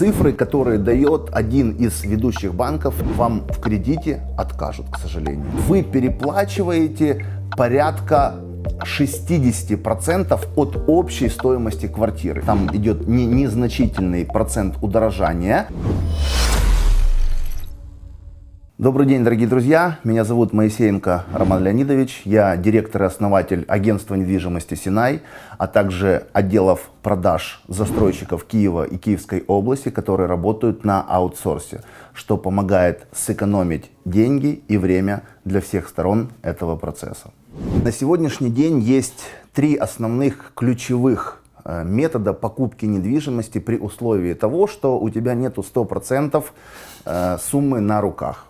Цифры, которые дает один из ведущих банков, вам в кредите откажут, к сожалению. Вы переплачиваете порядка 60% от общей стоимости квартиры. Там идет не, незначительный процент удорожания. Добрый день, дорогие друзья. Меня зовут Моисеенко Роман Леонидович. Я директор и основатель агентства недвижимости «Синай», а также отделов продаж застройщиков Киева и Киевской области, которые работают на аутсорсе, что помогает сэкономить деньги и время для всех сторон этого процесса. На сегодняшний день есть три основных ключевых э, метода покупки недвижимости при условии того, что у тебя нету 100% э, суммы на руках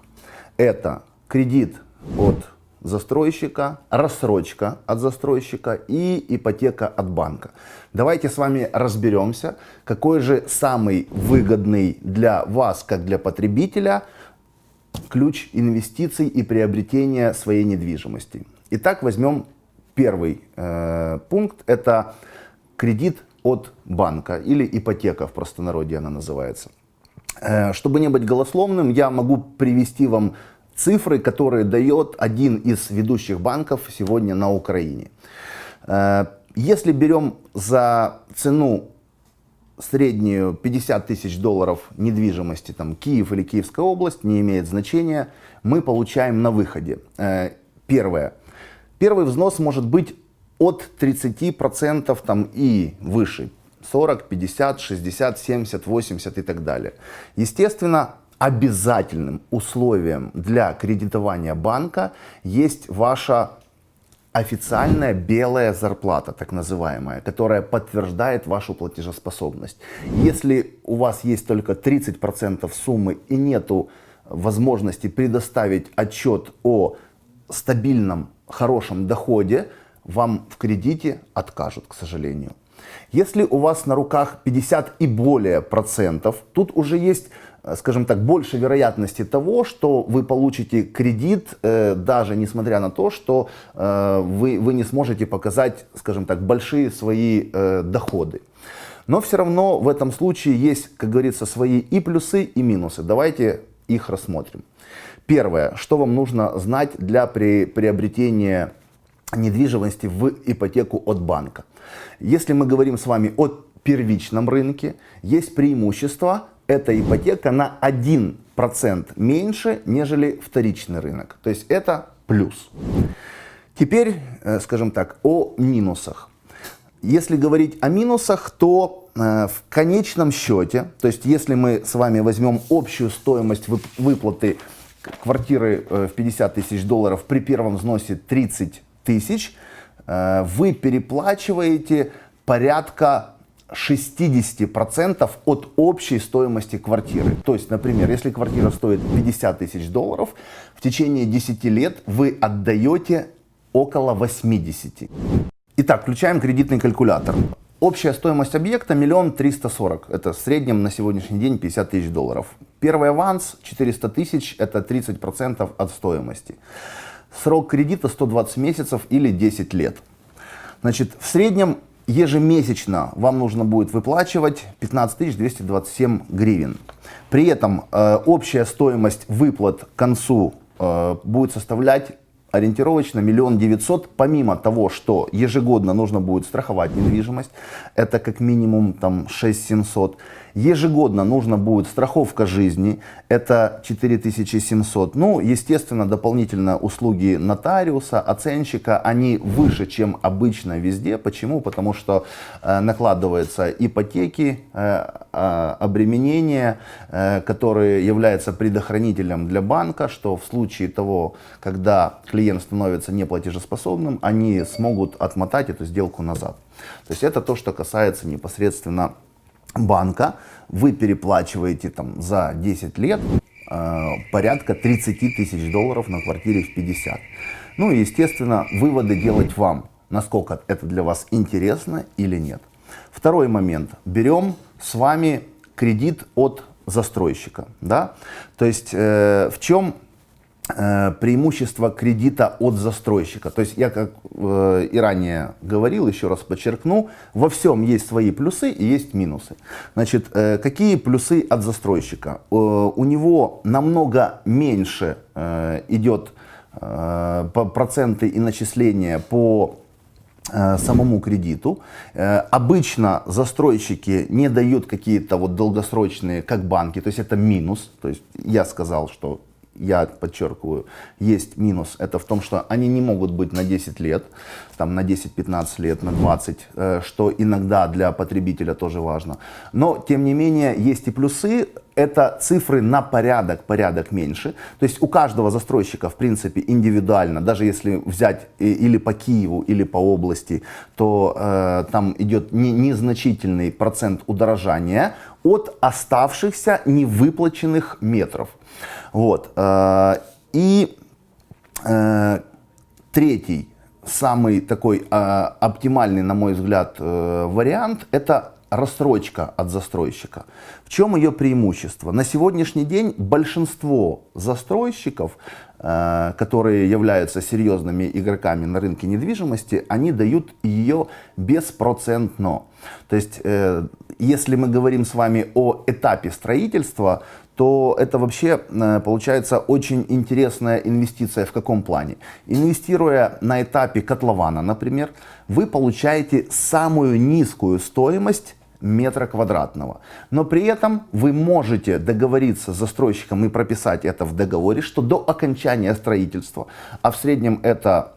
это кредит от застройщика, рассрочка от застройщика и ипотека от банка. Давайте с вами разберемся, какой же самый выгодный для вас, как для потребителя, ключ инвестиций и приобретения своей недвижимости. Итак, возьмем первый э, пункт. Это кредит от банка или ипотека в простонародье она называется. Э, чтобы не быть голословным, я могу привести вам цифры, которые дает один из ведущих банков сегодня на Украине. Э, если берем за цену среднюю 50 тысяч долларов недвижимости, там Киев или Киевская область, не имеет значения, мы получаем на выходе. Э, первое. Первый взнос может быть от 30% там и выше. 40, 50, 60, 70, 80 и так далее. Естественно, обязательным условием для кредитования банка есть ваша официальная белая зарплата, так называемая, которая подтверждает вашу платежеспособность. Если у вас есть только 30% суммы и нету возможности предоставить отчет о стабильном, хорошем доходе, вам в кредите откажут, к сожалению. Если у вас на руках 50 и более процентов, тут уже есть скажем так, больше вероятности того, что вы получите кредит, э, даже несмотря на то, что э, вы, вы не сможете показать, скажем так, большие свои доходы. Но все равно в этом случае есть, как говорится, свои и плюсы, и минусы. Давайте их рассмотрим. Первое, что вам нужно знать для при, приобретения недвижимости в ипотеку от банка. Если мы говорим с вами о первичном рынке, есть преимущество эта ипотека на 1% меньше, нежели вторичный рынок. То есть это плюс. Теперь, э, скажем так, о минусах. Если говорить о минусах, то э, в конечном счете, то есть если мы с вами возьмем общую стоимость выплаты квартиры э, в 50 тысяч долларов при первом взносе 30 тысяч, вы переплачиваете порядка 60% от общей стоимости квартиры. То есть, например, если квартира стоит 50 тысяч долларов, в течение 10 лет вы отдаете около 80. Итак, включаем кредитный калькулятор. Общая стоимость объекта миллион триста сорок. Это в среднем на сегодняшний день 50 тысяч долларов. Первый аванс 400 тысяч, это 30% от стоимости. Срок кредита 120 месяцев или 10 лет. Значит, в среднем ежемесячно вам нужно будет выплачивать 15 227 гривен. При этом э, общая стоимость выплат к концу э, будет составлять ориентировочно миллион девятьсот, помимо того, что ежегодно нужно будет страховать недвижимость, это как минимум там 6 700, ежегодно нужно будет страховка жизни, это 4700, ну, естественно, дополнительно услуги нотариуса, оценщика, они выше, чем обычно везде, почему? Потому что э, накладываются ипотеки, э, э, обременения, э, которые являются предохранителем для банка, что в случае того, когда клиент становится неплатежеспособным, они смогут отмотать эту сделку назад. То есть это то, что касается непосредственно банка. Вы переплачиваете там за 10 лет э, порядка 30 тысяч долларов на квартире в 50. Ну и, естественно, выводы делать вам, насколько это для вас интересно или нет. Второй момент. Берем с вами кредит от застройщика. Да? То есть э, в чем преимущество кредита от застройщика. То есть я, как э, и ранее говорил, еще раз подчеркну, во всем есть свои плюсы и есть минусы. Значит, э, какие плюсы от застройщика? Э, у него намного меньше э, идет э, по- проценты и начисления по э, самому кредиту. Э, Обычно застройщики не дают какие-то вот долгосрочные, как банки, то есть это минус. То есть я сказал, что я подчеркиваю, есть минус. Это в том, что они не могут быть на 10 лет, там на 10-15 лет, на 20, э, что иногда для потребителя тоже важно. Но, тем не менее, есть и плюсы. Это цифры на порядок, порядок меньше. То есть у каждого застройщика, в принципе, индивидуально, даже если взять или по Киеву, или по области, то э, там идет не- незначительный процент удорожания от оставшихся невыплаченных метров. Вот. э, И э, третий, самый такой э, оптимальный, на мой взгляд, э, вариант – это рассрочка от застройщика. В чем ее преимущество? На сегодняшний день большинство застройщиков, э, которые являются серьезными игроками на рынке недвижимости, они дают ее беспроцентно. То есть, э, если мы говорим с вами о этапе строительства, то это вообще э, получается очень интересная инвестиция в каком плане? Инвестируя на этапе котлована, например, вы получаете самую низкую стоимость метра квадратного. Но при этом вы можете договориться с застройщиком и прописать это в договоре, что до окончания строительства, а в среднем это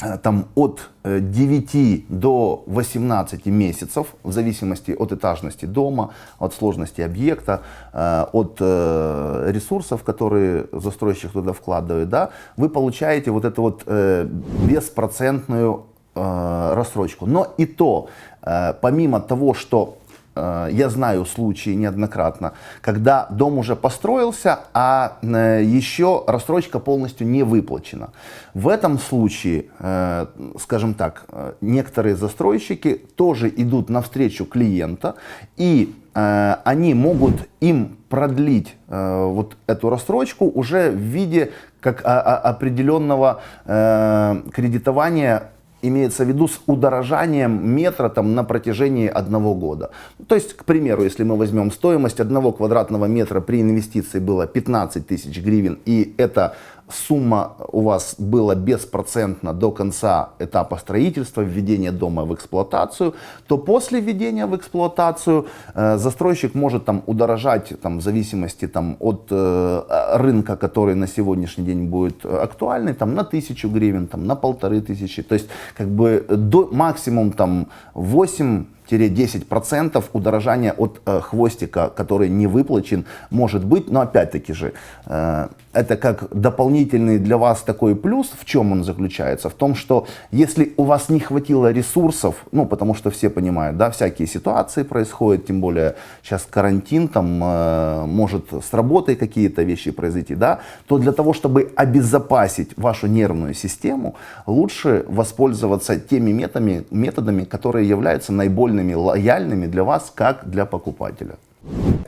э, там от э, 9 до 18 месяцев, в зависимости от этажности дома, от сложности объекта, э, от э, ресурсов, которые застройщик туда вкладывает, да, вы получаете вот эту вот э, беспроцентную э, рассрочку. Но и то, э, помимо того, что э, я знаю случаи неоднократно, когда дом уже построился, а э, еще рассрочка полностью не выплачена. В этом случае, э, скажем так, э, некоторые застройщики тоже идут навстречу клиента и э, они могут им продлить э, вот эту рассрочку уже в виде как а- а- определенного э, кредитования имеется в виду с удорожанием метра там, на протяжении одного года. То есть, к примеру, если мы возьмем стоимость одного квадратного метра при инвестиции было 15 тысяч гривен, и эта сумма у вас была беспроцентна до конца этапа строительства, введения дома в эксплуатацию, то после введения в эксплуатацию э, застройщик может там удорожать там, в зависимости там, от э, рынка, который на сегодняшний день будет актуальный, там, на тысячу гривен, там, на полторы тысячи. То есть как бы до максимум там 8 10% удорожания от э, хвостика, который не выплачен, может быть. Но опять-таки же, э, это как дополнительный для вас такой плюс. В чем он заключается? В том, что если у вас не хватило ресурсов, ну, потому что все понимают, да, всякие ситуации происходят, тем более сейчас карантин, там, э, может с работой какие-то вещи произойти, да, то для того, чтобы обезопасить вашу нервную систему, лучше воспользоваться теми методами, методами которые являются наиболее лояльными для вас, как для покупателя.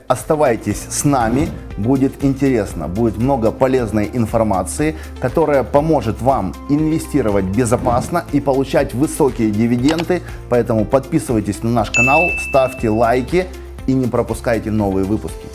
Оставайтесь с нами, будет интересно, будет много полезной информации, которая поможет вам инвестировать безопасно и получать высокие дивиденды. Поэтому подписывайтесь на наш канал, ставьте лайки и не пропускайте новые выпуски.